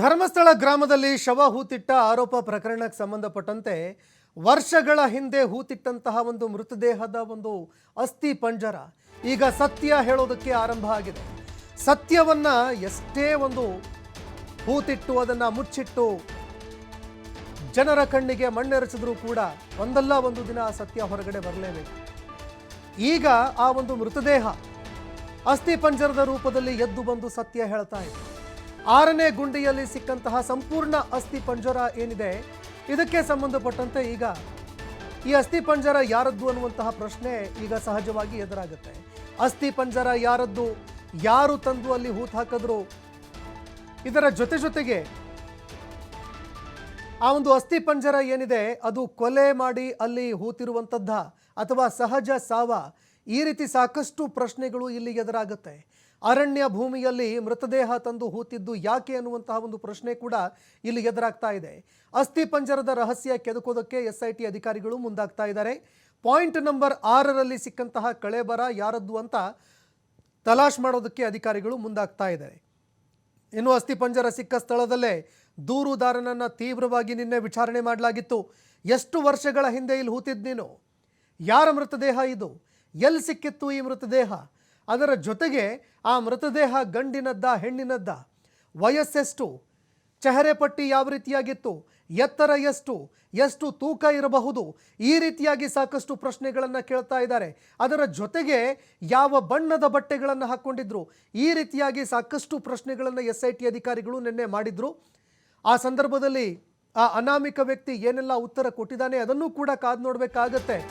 ಧರ್ಮಸ್ಥಳ ಗ್ರಾಮದಲ್ಲಿ ಶವ ಹೂತಿಟ್ಟ ಆರೋಪ ಪ್ರಕರಣಕ್ಕೆ ಸಂಬಂಧಪಟ್ಟಂತೆ ವರ್ಷಗಳ ಹಿಂದೆ ಹೂತಿಟ್ಟಂತಹ ಒಂದು ಮೃತದೇಹದ ಒಂದು ಅಸ್ಥಿ ಪಂಜರ. ಈಗ ಸತ್ಯ ಹೇಳೋದಕ್ಕೆ ಆರಂಭ ಆಗಿದೆ. ಸತ್ಯವನ್ನು ಎಷ್ಟೇ ಒಂದು ಹೂತಿಟ್ಟು ಅದನ್ನು ಮುಚ್ಚಿಟ್ಟು ಜನರ ಕಣ್ಣಿಗೆ ಮಣ್ಣೆರಚಿದ್ರೂ ಕೂಡ ಒಂದಲ್ಲ ಒಂದು ದಿನ ಆ ಸತ್ಯ ಹೊರಗಡೆ ಬರಲೇಬೇಕು. ಈಗ ಆ ಒಂದು ಮೃತದೇಹ ಅಸ್ಥಿ ಪಂಜರದ ರೂಪದಲ್ಲಿ ಎದ್ದು ಬಂದು ಸತ್ಯ ಹೇಳ್ತಾ ಇದೆ. ಆರನೇ ಗುಂಡಿಯಲ್ಲಿ ಸಿಕ್ಕಂತಹ ಸಂಪೂರ್ಣ ಅಸ್ಥಿ ಪಂಜರ ಏನಿದೆ, ಇದಕ್ಕೆ ಸಂಬಂಧಪಟ್ಟಂತೆ ಈಗ ಈ ಅಸ್ಥಿ ಪಂಜರ ಯಾರದ್ದು ಅನ್ನುವಂತಹ ಪ್ರಶ್ನೆ ಈಗ ಸಹಜವಾಗಿ ಎದುರಾಗುತ್ತೆ. ಅಸ್ಥಿ ಪಂಜರ ಯಾರದ್ದು, ಯಾರು ತಂದು ಅಲ್ಲಿ ಹೂತ್ ಹಾಕಿದ್ರು, ಇದರ ಜೊತೆ ಜೊತೆಗೆ ಆ ಒಂದು ಅಸ್ಥಿ ಪಂಜರ ಏನಿದೆ, ಅದು ಕೊಲೆ ಮಾಡಿ ಅಲ್ಲಿ ಹೂತಿರುವಂಥದ್ದ ಅಥವಾ ಸಹಜ ಸಾವ ಈ ರೀತಿ ಸಾಕಷ್ಟು ಪ್ರಶ್ನೆಗಳು ಇಲ್ಲಿ ಎದುರಾಗುತ್ತೆ. ಅರಣ್ಯ ಭೂಮಿಯಲ್ಲಿ ಮೃತದೇಹ ತಂದು ಹೂತಿದ್ದು ಯಾಕೆ ಅನ್ನುವಂತಹ ಒಂದು ಪ್ರಶ್ನೆ ಕೂಡ ಇಲ್ಲಿ ಎದುರಾಗ್ತಾ ಇದೆ. ಅಸ್ಥಿ ಪಂಜರದ ರಹಸ್ಯ ಕೆದಕೋದಕ್ಕೆ ಎಸ್ ಐ ಟಿ ಅಧಿಕಾರಿಗಳು ಮುಂದಾಗ್ತಾ ಇದ್ದಾರೆ. ಪಾಯಿಂಟ್ ನಂಬರ್ ಆರರಲ್ಲಿ ಸಿಕ್ಕಂತಹ ಕಳೆಬರ ಯಾರದ್ದು ಅಂತ ತಲಾಶ್ ಮಾಡೋದಕ್ಕೆ ಅಧಿಕಾರಿಗಳು ಮುಂದಾಗ್ತಾ ಇದ್ದಾರೆ. ಇನ್ನು ಅಸ್ಥಿಪಂಜರ ಸಿಕ್ಕ ಸ್ಥಳದಲ್ಲೇ ದೂರುದಾರನನ್ನು ತೀವ್ರವಾಗಿ ನಿನ್ನೆ ವಿಚಾರಣೆ ಮಾಡಲಾಗಿತ್ತು. ಎಷ್ಟು ವರ್ಷಗಳ ಹಿಂದೆ ಇಲ್ಲಿ ಹೂತಿದ್ದು ನೀನು? ಯಾರ ಮೃತದೇಹ ಇದು? ಎಲ್ಲಿ ಸಿಕ್ಕಿತ್ತು ಈ ಮೃತದೇಹ? ಅದರ ಜೊತೆಗೆ ಆ ಮೃತದೇಹ ಗಂಡಿನದ್ದ, ಹೆಣ್ಣಿನದ್ದ? ವಯಸ್ಸೆಷ್ಟು? ಚಹರೆ ಪಟ್ಟಿ ಯಾವ ರೀತಿಯಾಗಿತ್ತು? ಎತ್ತರ ಎಷ್ಟು? ಎಷ್ಟು ತೂಕ ಇರಬಹುದು? ಈ ರೀತಿಯಾಗಿ ಸಾಕಷ್ಟು ಪ್ರಶ್ನೆಗಳನ್ನು ಕೇಳ್ತಾ ಇದ್ದಾರೆ. ಅದರ ಜೊತೆಗೆ ಯಾವ ಬಣ್ಣದ ಬಟ್ಟೆಗಳನ್ನು ಹಾಕ್ಕೊಂಡಿದ್ರು ಈ ರೀತಿಯಾಗಿ ಸಾಕಷ್ಟು ಪ್ರಶ್ನೆಗಳನ್ನು ಎಸ್ ಐ ಟಿ ಅಧಿಕಾರಿಗಳು ನಿನ್ನೆ ಮಾಡಿದ್ರು. ಆ ಸಂದರ್ಭದಲ್ಲಿ ಆ ಅನಾಮಿಕ ವ್ಯಕ್ತಿ ಏನೆಲ್ಲ ಉತ್ತರ ಕೊಟ್ಟಿದ್ದಾನೆ ಅದನ್ನೂ ಕೂಡ ಕಾದು ನೋಡಬೇಕಾಗತ್ತೆ.